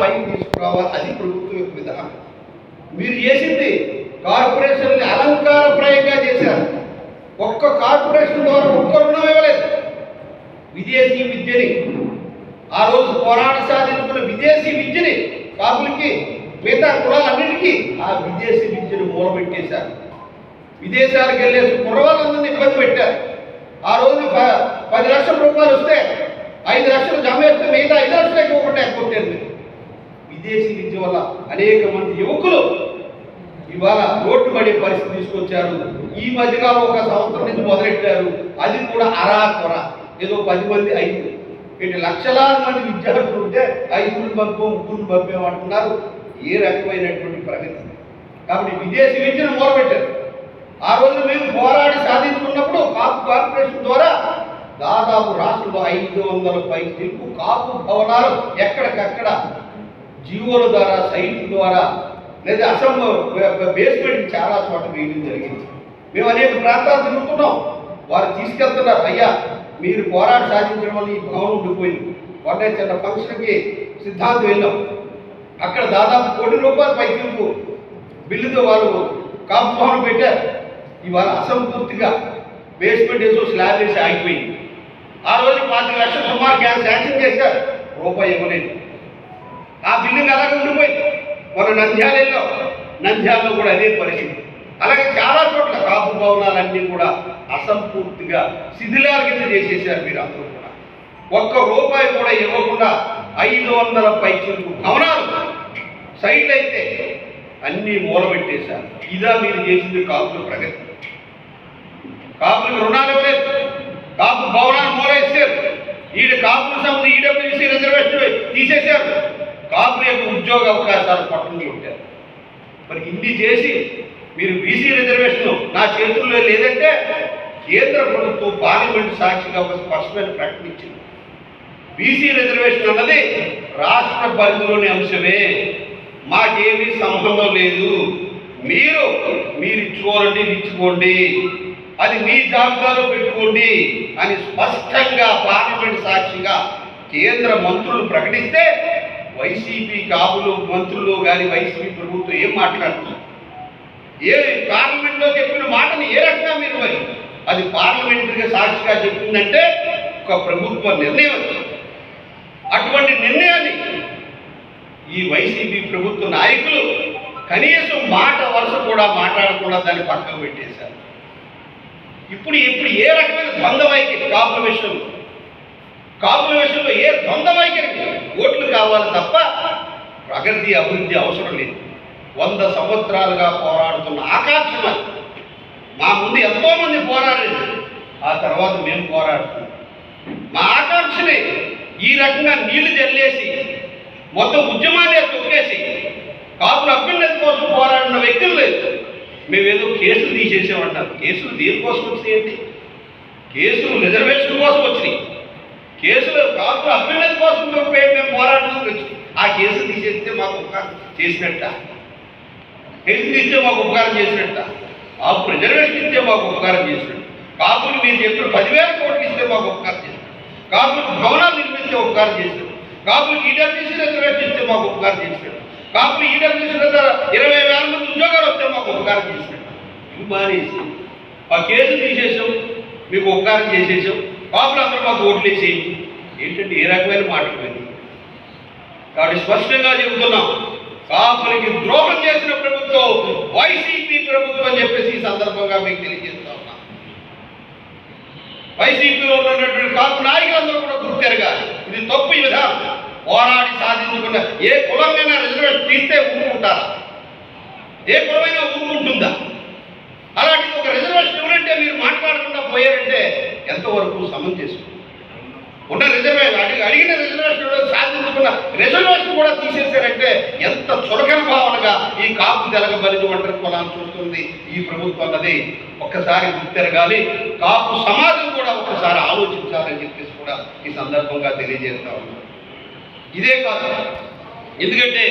పైకి తీసుకురావాలి అది ప్రభుత్వం యొక్క విధానం. మీరు చేసింది కార్పొరేషన్ని అలంకారప్రాయంగా చేశారు. ఒక్క కార్పొరేషన్ ద్వారా ఒక్క రుణం ఇవ్వలేదు. విదేశీ విద్యని ఆ రోజు పోరాట సాధించుకున్న విదేశీ విద్యని కాపులకి మిగతా కులాలన్నింటికీ ఆ విదేశీ విద్యను మూలపెట్టేశారు విదేశాలకు వెళ్ళే కుర్రవాళ్ళందరినీ ఇబ్బంది పెట్టారు. ఆ రోజు ప- పది లక్షల రూపాయలు వస్తే ఐదు లక్షలు జమ వేస్తే మిగతా ఐదు లక్షలు ఎక్కువ కొట్టారు మీరు విదేశీ విద్య వల్ల అనేక మంది యువకులు ఇవాళ రోడ్డు పడే పరిస్థితి తీసుకొచ్చారు. ఈ మధ్యకాలం ఒక సంవత్సరం నుంచి మొదలెట్టారు. అది కూడా అరా కొర. ఏదో పది మంది ఐదు ఇటు లక్షలాది మంది విద్యార్థులు ఉంటే ఐదుగురు పంపం ముగ్గురు పంపేమంటున్నారు ఏ రకమైనటువంటి ప్రగతి కాబట్టి విదేశీ విద్యను మూలపెట్టారు ఆ రోజు మేము పోరాడి సాధించుకున్నప్పుడు కాపు కార్పొరేషన్ ద్వారా దాదాపు రాష్ట్రంలో ఐదు వందల పై కాపు భవనాలు ఎక్కడికక్కడ జీవోల ద్వారా సైట్ల ద్వారా లేదా అసం బేస్మెంట్ చాలా చోట వేయడం జరిగింది. మేము అనేక ప్రాంతాలు తిరుగుతున్నాం. వారు తీసుకెళ్తున్నారు. అయ్యా మీరు పోరాట సాధించడం వల్ల ఈ భవనం ఉండిపోయింది. మొన్న చిన్న ఫంక్షన్కి సిద్ధాంతం వెళ్ళాం. అక్కడ దాదాపు కోటి రూపాయలు పై బిల్లుతో వాళ్ళు కాంపౌండ్ పెట్టారు. ఇవాళ అసంపూర్తిగా బేస్మెంట్ వేసి స్లాబ్ వేసి ఆగిపోయింది. ఆ రోజు పాతిక లక్షల సుమారు గ్యాస్ శాంక్షన్ చేశారు. రూపాయి ఇవ్వలేదు ఆ బిల్డింగ్ అలాగే ఉండిపోయింది మన నంద్యాలలో నంద్యాలలో కూడా అదే పరిస్థితి. అలాగే చాలా చోట్ల కాపు భవనాలన్నీ కూడా అసంపూర్తిగా శిథిలాల కింద చేసేసారు మీరు అందరూ కూడా. ఒక్క రూపాయి కూడా ఇవ్వకుండా ఐదు వందల పైచులకు భవనాలు సైట్లు అయితే అన్నీ మూలబెట్టేశారు. ఇదా మీరు చేసింది కాపుల ప్రగతి. కాపులకు రుణాలు ఇవ్వలేదు. కాపు భవనాలు మూలేసారు ఈడ కాపుల సంస్థ ఈడబ్ల్యూసీ రిజర్వేషన్ తీసేశారు. కాపుల ఉద్యోగ అవకాశాలు పట్టుకుని ఉంటారు. మరి ఇన్ని చేసి మీరు బీసీ రిజర్వేషన్ నా చేతుల్లో లేదంటే కేంద్ర ప్రభుత్వం పార్లమెంట్ సాక్షిగా ఒక స్పష్టమైన ప్రకటన ఇచ్చింది. బీసీ రిజర్వేషన్ అన్నది రాష్ట్ర పరిధిలోని అంశమే. మాకేమీ సంబంధం లేదు. మీరు మీరు ఇచ్చుకోవాలంటే ఇచ్చుకోండి. అది మీ జాబితాలో పెట్టుకోండి అని స్పష్టంగా పార్లమెంట్ సాక్షిగా కేంద్ర మంత్రులు ప్రకటిస్తే వైసీపీ కాపులు మంత్రులు కానీ వైసీపీ ప్రభుత్వం ఏం మాట్లాడుతున్నారు ఏ పార్లమెంట్లో చెప్పిన మాటని ఏ రకంగా మీరు మరి? అది పార్లమెంటరీగా సాక్షిగా చెప్పిందంటే ఒక ప్రభుత్వ నిర్ణయం అటువంటి నిర్ణయాన్ని ఈ వైసీపీ ప్రభుత్వ నాయకులు కనీసం మాట వరుస కూడా మాట్లాడకుండా దాన్ని పక్కకు పెట్టేశారు. ఇప్పుడు ఇప్పుడు ఏ రకమైన ద్వంద్వ వైఖరి? కాపుల విషయంలో. కాపుల విషయంలో ఏ ద్వంద్వ వైఖరి? కావాలి తప్ప ప్రగతి అభివృద్ధి అవసరం లేదు. వంద సంవత్సరాలుగా పోరాడుతున్న ఆకాంక్ష మా ముందు ఎంతో మంది పోరాడలేదు ఆ తర్వాత మేము పోరాడుతున్నాం. మా ఆకాంక్షని ఈ రకంగా నీళ్ళు జల్లేసి మొత్తం ఉద్యమాన్ని తొక్కేసి కాపుల అభ్యున్నతి కోసం పోరాడిన వ్యక్తులు లేదు. మేమేదో కేసులు తీసేసామంటారు కేసులు దేనికోసం వచ్చినాయండి? కేసులు రిజర్వేషన్ కోసం వచ్చినాయి. కేసులు కాదు అభ్యున్నతి కోసం మేము పే- మేము ఆ కేసు తీసేస్తే మాకు ఉపకారం చేసినట్ట. కేసు తీస్తే మాకు ఉపకారం చేసినట్ట. ఆ ప్రిజర్వేషన్ ఇస్తే మాకు ఉపకారం చేసినట్టు. కాపులు మీరు చెప్పిన పదివేల కోట్లు ఇస్తే మాకు ఉపకారం చేసినట్టు. కాపులు భవనాలు నిర్మిస్తే ఉపకారం చేసినట్టు. కాపులు ఈడబ్ల్యూసీ రిజర్వేషన్ ఇస్తే మాకు ఉపకారం చేసినట్టు. కాపులు ఈడబ్ల్యూసీ ఇరవై వేల మంది ఉద్యోగాలు వస్తే మాకు ఉపకారం చేసినట్టు. ఇవి మానేసి. ఆ కేసు తీసేసాం. మీకు ఉపకారం చేసేసాం. కాపులు అందరూ మాకు ఓట్లేసి ఏంటంటే ఏ రకమైన మాట్లాడింది కాబట్టి స్పష్టంగా చెబుతున్నాం కాపులకి ద్రోహం చేసిన ప్రభుత్వం వైసీపీ ప్రభుత్వం అని చెప్పేసి ఈ సందర్భంగా మీకు తెలియజేస్తా ఉన్నా. వైసీపీలో ఉన్నటువంటి కాపు నాయకులందరూ కూడా గుర్తెరగాలి ఇది తప్పు ఈ విధానం. పోరాడి సాధించకుండా ఏ కులంగా రిజర్వేషన్ తీస్తే ఊరుకుంటారా ఏ కులమైనా ఊరుకుంటుందా అలాంటిది ఒక రిజర్వేషన్ ఇవ్వాలంటే మీరు మాట్లాడకుండా పోయారంటే అమలు చేసుకో ఉన్న రిజర్వేషన్ అడిగి అడిగిన రిజర్వేషన్ సాధించుకున్న రిజర్వేషన్ కూడా తీసేశారంటే ఎంత చులకన భావనగా ఈ కాపు తెలగ బలిజు ఒంటరి కులాన్ని చూస్తుంది ఈ ప్రభుత్వం అన్నది ఒక్కసారి గుర్తెరగాలి. కాపు సమాజం కూడా ఒక్కసారి ఆలోచించాలని చెప్పేసి కూడా ఈ సందర్భంగా తెలియజేస్తా ఉన్నాను ఇదే కాదు. ఎందుకంటే